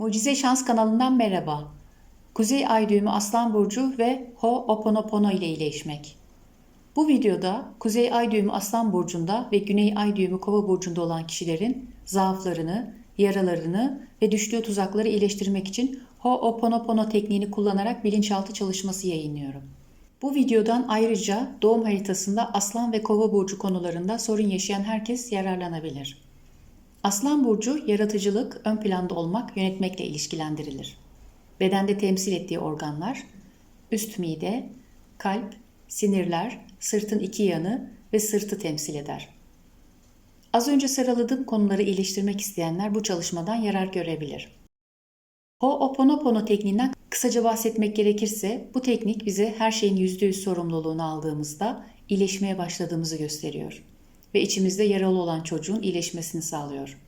Mucize Şans kanalından merhaba. Kuzey Ay düğümü Aslan Burcu ve Ho'oponopono ile iyileşmek. Bu videoda Kuzey Ay düğümü Aslan Burcu'nda ve Güney Ay düğümü Kova Burcu'nda olan kişilerin zaaflarını, yaralarını ve düştüğü tuzakları iyileştirmek için Ho'oponopono tekniğini kullanarak bilinçaltı çalışması yayınlıyorum. Bu videodan ayrıca doğum haritasında Aslan ve Kova Burcu konularında sorun yaşayan herkes yararlanabilir. Aslan burcu yaratıcılık, ön planda olmak, yönetmekle ilişkilendirilir. Bedende temsil ettiği organlar üst mide, kalp, sinirler, sırtın iki yanı ve sırtı temsil eder. Az önce sıraladığım konuları iyileştirmek isteyenler bu çalışmadan yarar görebilir. Ho'oponopono tekniğinden kısaca bahsetmek gerekirse bu teknik bize her şeyin %100 sorumluluğunu aldığımızda iyileşmeye başladığımızı gösteriyor ve içimizde yaralı olan çocuğun iyileşmesini sağlıyor.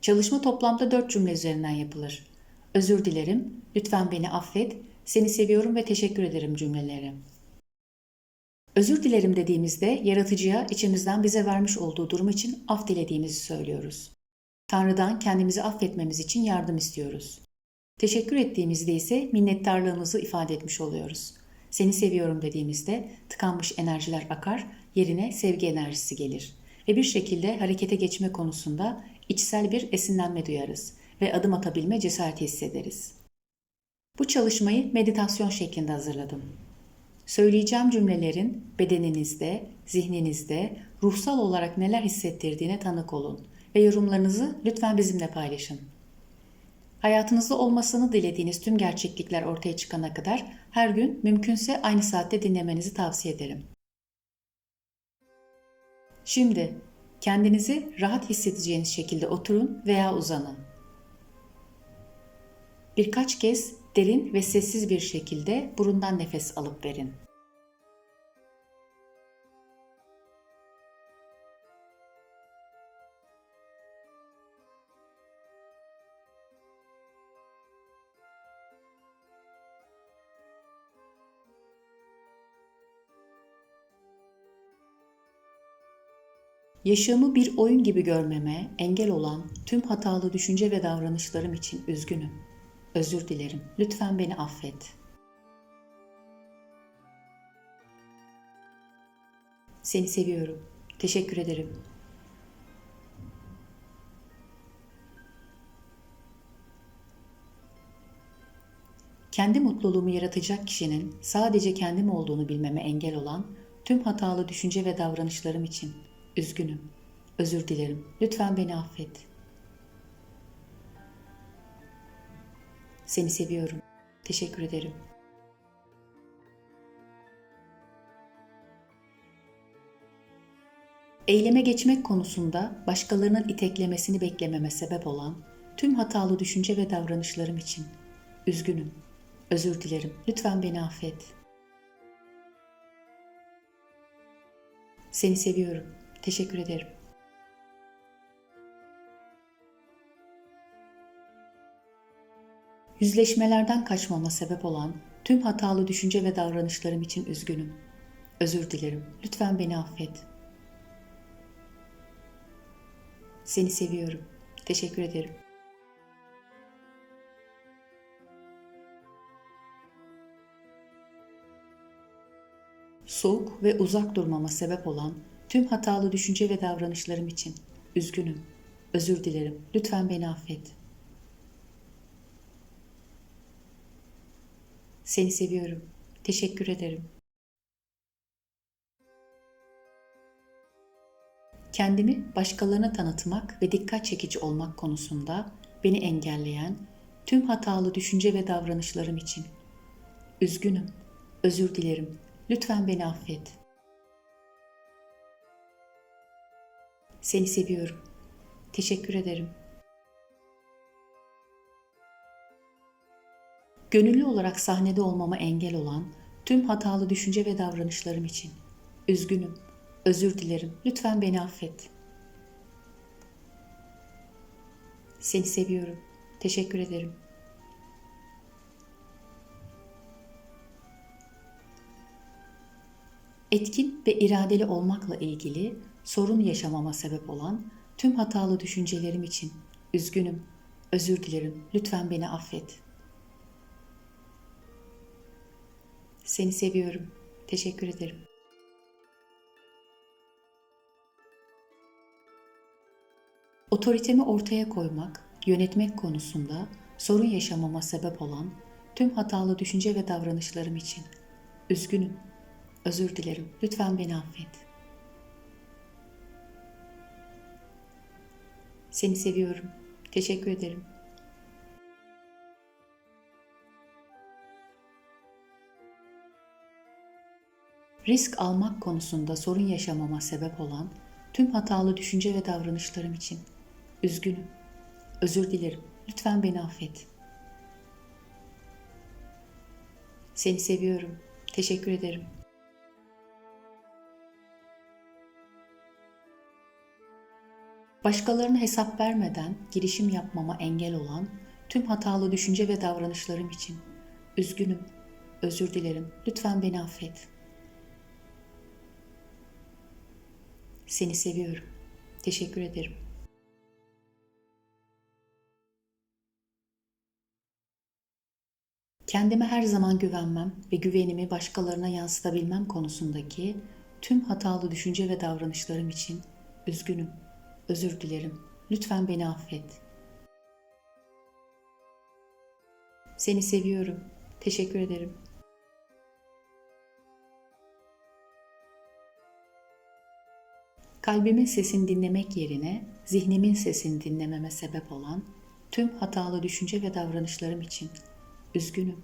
Çalışma toplamda dört cümle üzerinden yapılır. Özür dilerim, lütfen beni affet, seni seviyorum ve teşekkür ederim cümleleri. Özür dilerim dediğimizde yaratıcıya içimizden bize vermiş olduğu durum için af dilediğimizi söylüyoruz. Tanrı'dan kendimizi affetmemiz için yardım istiyoruz. Teşekkür ettiğimizde ise minnettarlığımızı ifade etmiş oluyoruz. Seni seviyorum dediğimizde tıkanmış enerjiler akar, yerine sevgi enerjisi gelir ve bir şekilde harekete geçme konusunda içsel bir esinlenme duyarız ve adım atabilme cesareti hissederiz. Bu çalışmayı meditasyon şeklinde hazırladım. Söyleyeceğim cümlelerin bedeninizde, zihninizde ruhsal olarak neler hissettirdiğine tanık olun ve yorumlarınızı lütfen bizimle paylaşın. Hayatınızda olmasını dilediğiniz tüm gerçeklikler ortaya çıkana kadar her gün mümkünse aynı saatte dinlemenizi tavsiye ederim. Şimdi kendinizi rahat hissedeceğiniz şekilde oturun veya uzanın. Birkaç kez derin ve sessiz bir şekilde burundan nefes alıp verin. Yaşamı bir oyun gibi görmeme engel olan tüm hatalı düşünce ve davranışlarım için üzgünüm. Özür dilerim. Lütfen beni affet. Seni seviyorum. Teşekkür ederim. Kendi mutluluğumu yaratacak kişinin sadece kendim olduğunu bilmeme engel olan tüm hatalı düşünce ve davranışlarım için üzgünüm. Özür dilerim. Lütfen beni affet. Seni seviyorum. Teşekkür ederim. Eyleme geçmek konusunda başkalarının iteklemesini beklememe sebep olan tüm hatalı düşünce ve davranışlarım için üzgünüm. Özür dilerim. Lütfen beni affet. Seni seviyorum. Teşekkür ederim. Yüzleşmelerden kaçmama sebep olan tüm hatalı düşünce ve davranışlarım için üzgünüm. Özür dilerim. Lütfen beni affet. Seni seviyorum. Teşekkür ederim. Soğuk ve uzak durmama sebep olan tüm hatalı düşünce ve davranışlarım için üzgünüm. Özür dilerim. Lütfen beni affet. Seni seviyorum. Teşekkür ederim. Kendimi başkalarına tanıtmak ve dikkat çekici olmak konusunda beni engelleyen tüm hatalı düşünce ve davranışlarım için üzgünüm. Özür dilerim. Lütfen beni affet. Seni seviyorum. Teşekkür ederim. Gönüllü olarak sahnede olmama engel olan tüm hatalı düşünce ve davranışlarım için üzgünüm. Özür dilerim. Lütfen beni affet. Seni seviyorum. Teşekkür ederim. Etkin ve iradeli olmakla ilgili sorun yaşamama sebep olan tüm hatalı düşüncelerim için üzgünüm. Özür dilerim. Lütfen beni affet. Seni seviyorum. Teşekkür ederim. Otoritemi ortaya koymak, yönetmek konusunda sorun yaşamama sebep olan tüm hatalı düşünce ve davranışlarım için üzgünüm. Özür dilerim. Lütfen beni affet. Seni seviyorum. Teşekkür ederim. Risk almak konusunda sorun yaşamama sebep olan tüm hatalı düşünce ve davranışlarım için üzgünüm. Özür dilerim. Lütfen beni affet. Seni seviyorum. Teşekkür ederim. Başkalarına hesap vermeden girişim yapmama engel olan tüm hatalı düşünce ve davranışlarım için üzgünüm. Özür dilerim. Lütfen beni affet. Seni seviyorum. Teşekkür ederim. Kendime her zaman güvenmem ve güvenimi başkalarına yansıtabilmem konusundaki tüm hatalı düşünce ve davranışlarım için üzgünüm. Özür dilerim. Lütfen beni affet. Seni seviyorum. Teşekkür ederim. Kalbimin sesini dinlemek yerine zihnimin sesini dinlememe sebep olan tüm hatalı düşünce ve davranışlarım için üzgünüm.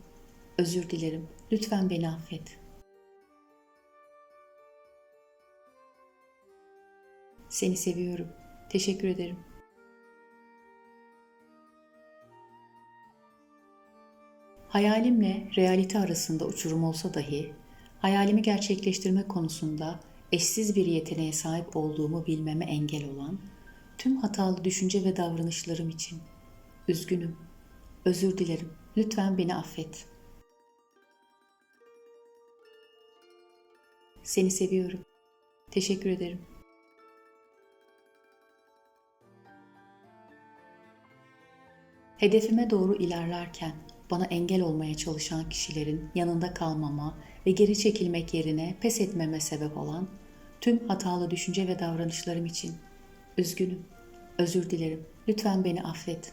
Özür dilerim. Lütfen beni affet. Seni seviyorum. Teşekkür ederim. Hayalimle realite arasında uçurum olsa dahi hayalimi gerçekleştirme konusunda eşsiz bir yeteneğe sahip olduğumu bilmeme engel olan tüm hatalı düşünce ve davranışlarım için üzgünüm. Özür dilerim. Lütfen beni affet. Seni seviyorum. Teşekkür ederim. Hedefime doğru ilerlerken bana engel olmaya çalışan kişilerin yanında kalmama ve geri çekilmek yerine pes etmeme sebep olan tüm hatalı düşünce ve davranışlarım için üzgünüm. Özür dilerim. Lütfen beni affet.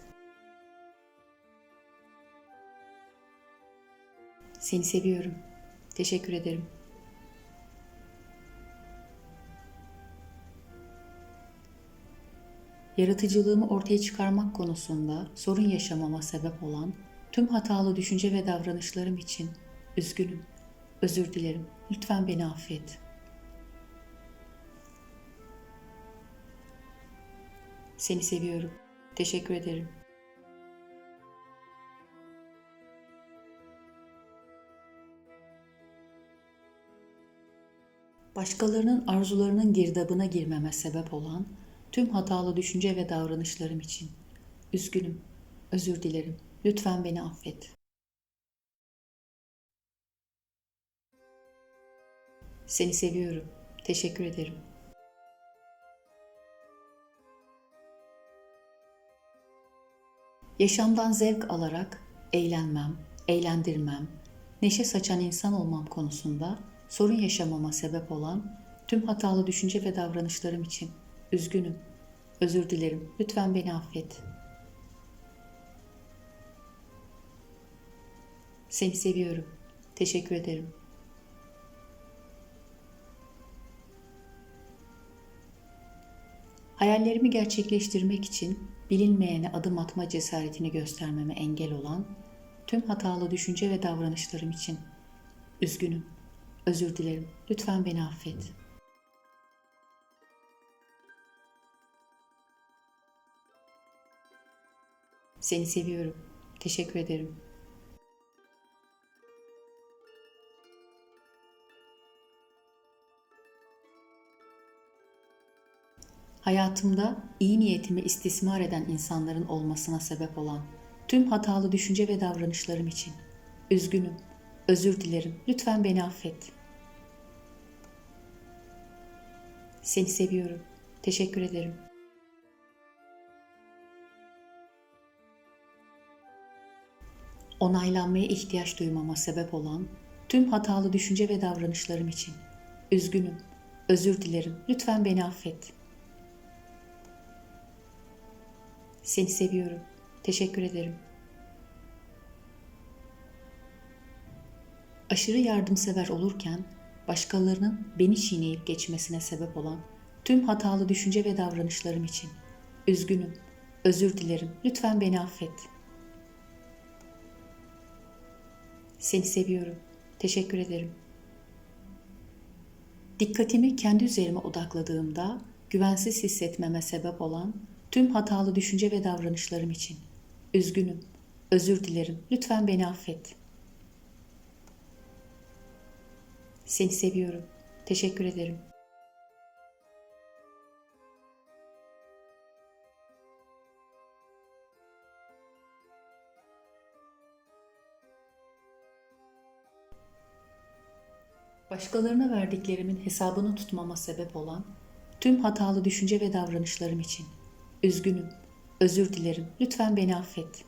Seni seviyorum. Teşekkür ederim. Yaratıcılığımı ortaya çıkarmak konusunda sorun yaşamama sebep olan tüm hatalı düşünce ve davranışlarım için üzgünüm. Özür dilerim. Lütfen beni affet. Seni seviyorum. Teşekkür ederim. Başkalarının arzularının girdabına girmeme sebep olan tüm hatalı düşünce ve davranışlarım için üzgünüm. Özür dilerim. Lütfen beni affet. Seni seviyorum. Teşekkür ederim. Yaşamdan zevk alarak eğlenmem, eğlendirmem, neşe saçan insan olmam konusunda sorun yaşamama sebep olan tüm hatalı düşünce ve davranışlarım için üzgünüm. Özür dilerim. Lütfen beni affet. Seni seviyorum. Teşekkür ederim. Hayallerimi gerçekleştirmek için bilinmeyene adım atma cesaretini göstermeme engel olan tüm hatalı düşünce ve davranışlarım için üzgünüm. Özür dilerim. Lütfen beni affet. Seni seviyorum. Teşekkür ederim. Hayatımda iyi niyetimi istismar eden insanların olmasına sebep olan tüm hatalı düşünce ve davranışlarım için üzgünüm. Özür dilerim. Lütfen beni affet. Seni seviyorum. Teşekkür ederim. Onaylanmaya ihtiyaç duymama sebep olan tüm hatalı düşünce ve davranışlarım için üzgünüm, özür dilerim, lütfen beni affet. Seni seviyorum, teşekkür ederim. Aşırı yardımsever olurken başkalarının beni çiğneyip geçmesine sebep olan tüm hatalı düşünce ve davranışlarım için üzgünüm, özür dilerim, lütfen beni affet. Seni seviyorum, teşekkür ederim. Dikkatimi kendi üzerime odakladığımda güvensiz hissetmeme sebep olan tüm hatalı düşünce ve davranışlarım için üzgünüm, özür dilerim, lütfen beni affet. Seni seviyorum, teşekkür ederim. Başkalarına verdiklerimin hesabını tutmama sebep olan tüm hatalı düşünce ve davranışlarım için üzgünüm, özür dilerim, lütfen beni affet.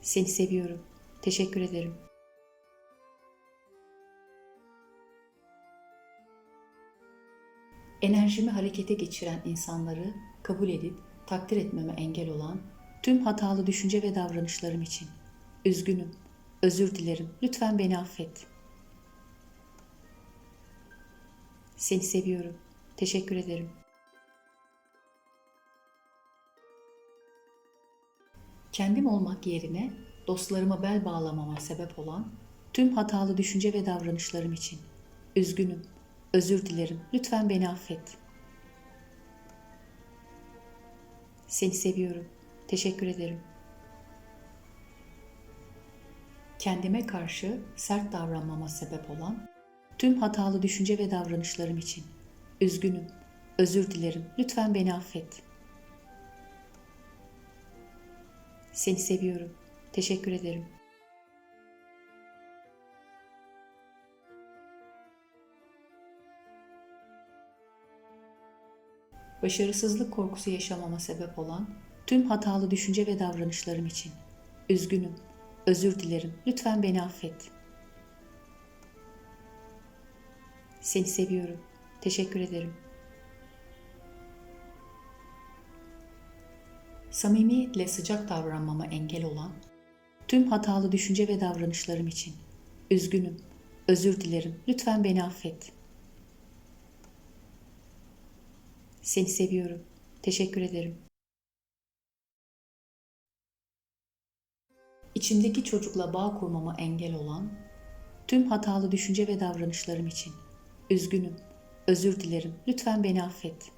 Seni seviyorum, teşekkür ederim. Enerjimi harekete geçiren insanları kabul edip takdir etmeme engel olan tüm hatalı düşünce ve davranışlarım için üzgünüm, özür dilerim, lütfen beni affet. Seni seviyorum, teşekkür ederim. Kendim olmak yerine dostlarıma bel bağlamama sebep olan tüm hatalı düşünce ve davranışlarım için üzgünüm, özür dilerim, lütfen beni affet. Seni seviyorum, teşekkür ederim. Kendime karşı sert davranmama sebep olan tüm hatalı düşünce ve davranışlarım için üzgünüm, özür dilerim, lütfen beni affet. Seni seviyorum, teşekkür ederim. Başarısızlık korkusu yaşamama sebep olan tüm hatalı düşünce ve davranışlarım için üzgünüm, özür dilerim, lütfen beni affet. Seni seviyorum, teşekkür ederim. Samimiyetle sıcak davranmama engel olan tüm hatalı düşünce ve davranışlarım için üzgünüm, özür dilerim, lütfen beni affet. Seni seviyorum, teşekkür ederim. İçimdeki çocukla bağ kurmama engel olan tüm hatalı düşünce ve davranışlarım için üzgünüm, özür dilerim, lütfen beni affet.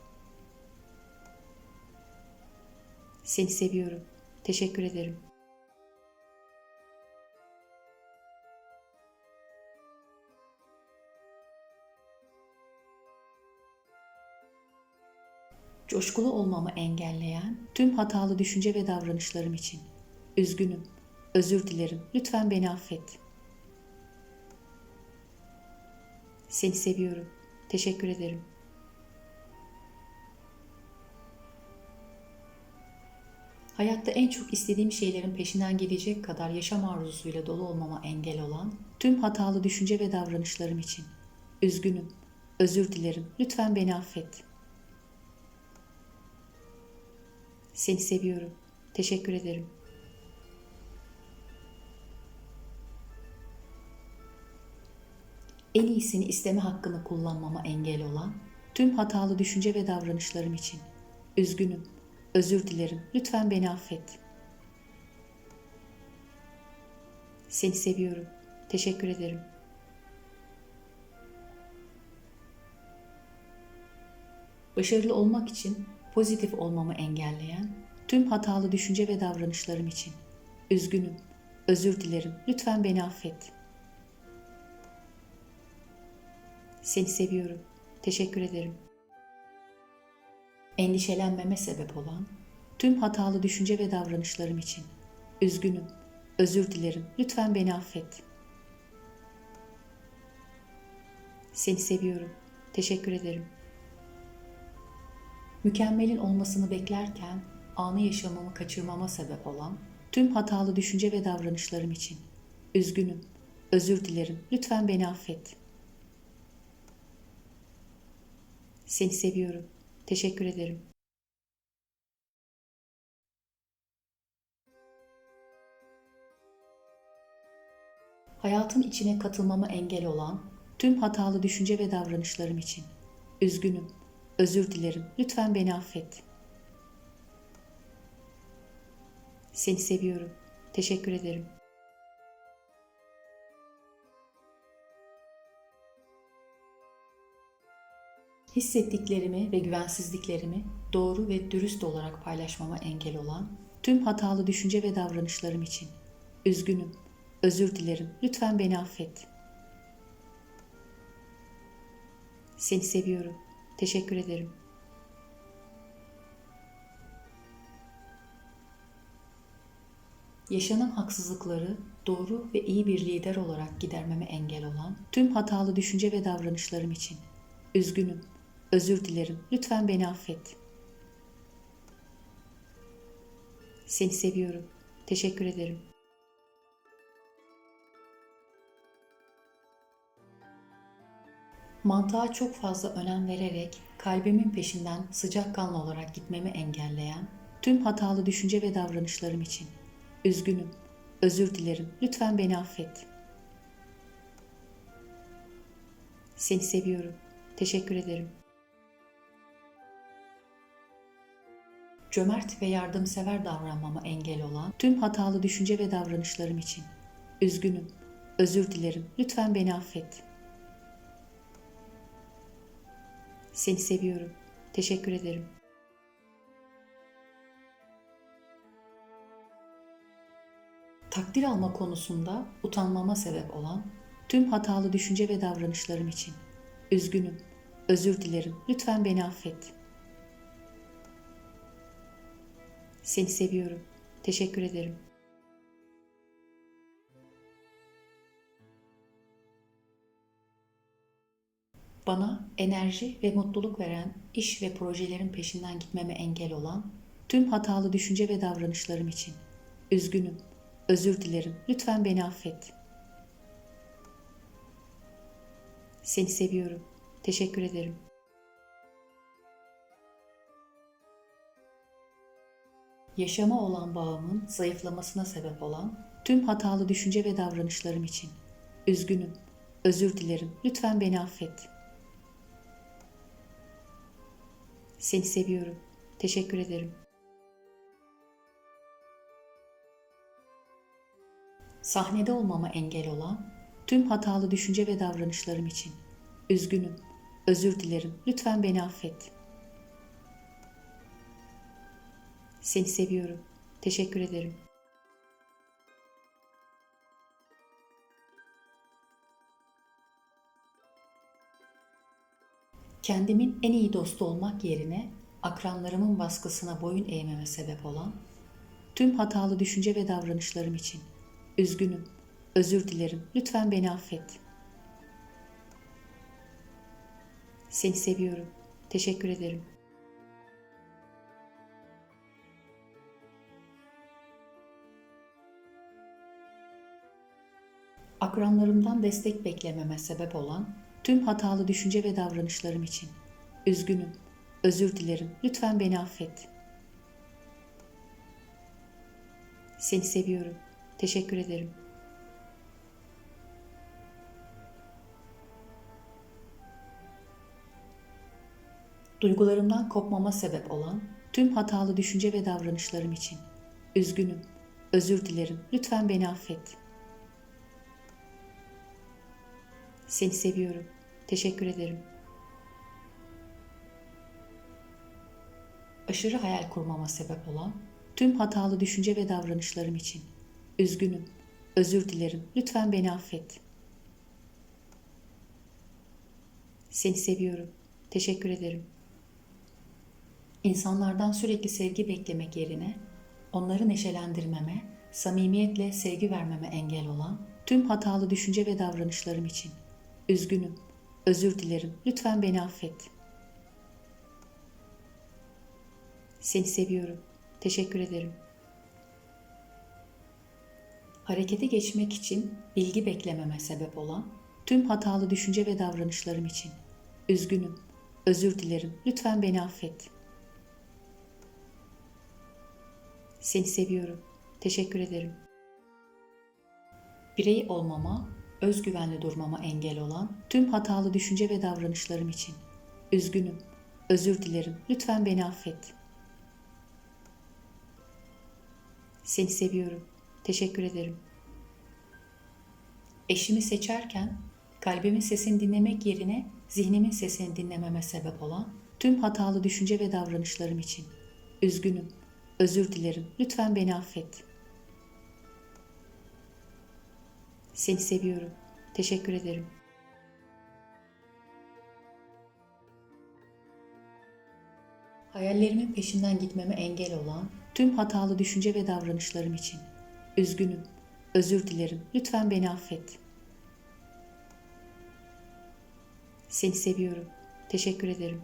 Seni seviyorum, teşekkür ederim. Coşkulu olmamı engelleyen tüm hatalı düşünce ve davranışlarım için üzgünüm, özür dilerim, lütfen beni affet. Seni seviyorum, teşekkür ederim. Hayatta en çok istediğim şeylerin peşinden gidecek kadar yaşam arzusuyla dolu olmama engel olan tüm hatalı düşünce ve davranışlarım için üzgünüm, özür dilerim, lütfen beni affet. Seni seviyorum, teşekkür ederim. En iyisini isteme hakkını kullanmama engel olan tüm hatalı düşünce ve davranışlarım için üzgünüm, Özür dilerim. Lütfen beni affet. Seni seviyorum. Teşekkür ederim. Başarılı olmak için pozitif olmamı engelleyen tüm hatalı düşünce ve davranışlarım için üzgünüm. Özür dilerim. Lütfen beni affet. Seni seviyorum. Teşekkür ederim endişelenmeme sebep olan tüm hatalı düşünce ve davranışlarım için üzgünüm, özür dilerim, lütfen beni affet. Seni seviyorum, teşekkür ederim. Mükemmelin olmasını beklerken anı yaşamamı kaçırmama sebep olan tüm hatalı düşünce ve davranışlarım için üzgünüm, özür dilerim, lütfen beni affet. Seni seviyorum, teşekkür ederim. Hayatın içine katılmama engel olan tüm hatalı düşünce ve davranışlarım için üzgünüm, özür dilerim, lütfen beni affet. Seni seviyorum, teşekkür ederim. Hissettiklerimi ve güvensizliklerimi doğru ve dürüst olarak paylaşmama engel olan tüm hatalı düşünce ve davranışlarım için üzgünüm, özür dilerim, lütfen beni affet. Seni seviyorum, teşekkür ederim. Yaşanan haksızlıkları doğru ve iyi bir lider olarak gidermeme engel olan tüm hatalı düşünce ve davranışlarım için üzgünüm, özür dilerim, lütfen beni affet. Seni seviyorum, teşekkür ederim. Mantığa çok fazla önem vererek kalbimin peşinden sıcakkanlı olarak gitmemi engelleyen tüm hatalı düşünce ve davranışlarım için üzgünüm, özür dilerim, lütfen beni affet. Seni seviyorum, teşekkür ederim. Cömert ve yardımsever davranmama engel olan tüm hatalı düşünce ve davranışlarım için üzgünüm, özür dilerim, lütfen beni affet. Seni seviyorum. Teşekkür ederim. Takdir alma konusunda utanmama sebep olan tüm hatalı düşünce ve davranışlarım için üzgünüm. Özür dilerim. Lütfen beni affet. Seni seviyorum. Teşekkür ederim. Bana enerji ve mutluluk veren iş ve projelerin peşinden gitmeme engel olan tüm hatalı düşünce ve davranışlarım için üzgünüm, özür dilerim, lütfen beni affet. Seni seviyorum, teşekkür ederim. Yaşama olan bağımın zayıflamasına sebep olan tüm hatalı düşünce ve davranışlarım için üzgünüm, özür dilerim, lütfen beni affet.'' Seni seviyorum. Teşekkür ederim. Sahnede olmama engel olan tüm hatalı düşünce ve davranışlarım için üzgünüm. Özür dilerim. Lütfen beni affet. Seni seviyorum. Teşekkür ederim. kendimin en iyi dostu olmak yerine akranlarımın baskısına boyun eğmeme sebep olan tüm hatalı düşünce ve davranışlarım için üzgünüm, özür dilerim, lütfen beni affet. Seni seviyorum, teşekkür ederim. Akranlarımdan destek beklememe sebep olan tüm hatalı düşünce ve davranışlarım için. Üzgünüm, özür dilerim, lütfen beni affet. Seni seviyorum, teşekkür ederim. Duygularımdan kopmama sebep olan tüm hatalı düşünce ve davranışlarım için. Üzgünüm, özür dilerim, lütfen beni affet.'' Seni seviyorum. Teşekkür ederim. Aşırı hayal kurmama sebep olan tüm hatalı düşünce ve davranışlarım için üzgünüm. Özür dilerim. Lütfen beni affet. Seni seviyorum. Teşekkür ederim. İnsanlardan sürekli sevgi beklemek yerine onları neşelendirmeme, samimiyetle sevgi vermeme engel olan tüm hatalı düşünce ve davranışlarım için Üzgünüm. Özür dilerim. Lütfen beni affet. Seni seviyorum. Teşekkür ederim. Harekete geçmek için bilgi beklememe sebep olan tüm hatalı düşünce ve davranışlarım için üzgünüm. Özür dilerim. Lütfen beni affet. Seni seviyorum. Teşekkür ederim. Birey olmama, özgüvenli durmama engel olan tüm hatalı düşünce ve davranışlarım için üzgünüm. Özür dilerim. Lütfen beni affet. Seni seviyorum. Teşekkür ederim. Eşimi seçerken kalbimin sesini dinlemek yerine zihnimin sesini dinlememe sebep olan tüm hatalı düşünce ve davranışlarım için üzgünüm. Özür dilerim. Lütfen beni affet. Seni seviyorum. Teşekkür ederim. Hayallerimin peşinden gitmeme engel olan tüm hatalı düşünce ve davranışlarım için üzgünüm. Özür dilerim. Lütfen beni affet. Seni seviyorum. Teşekkür ederim.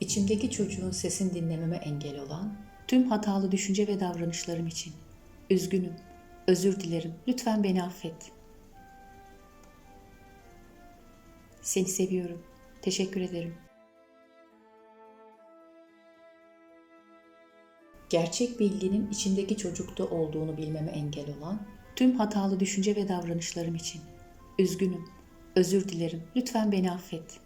İçimdeki çocuğun sesini dinlememe engel olan tüm hatalı düşünce ve davranışlarım için üzgünüm. Özür dilerim. Lütfen beni affet. Seni seviyorum. Teşekkür ederim. Gerçek bilginin içimdeki çocukta olduğunu bilmeme engel olan tüm hatalı düşünce ve davranışlarım için üzgünüm. Özür dilerim. Lütfen beni affet.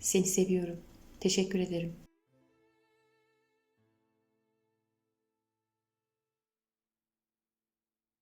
Seni seviyorum. Teşekkür ederim.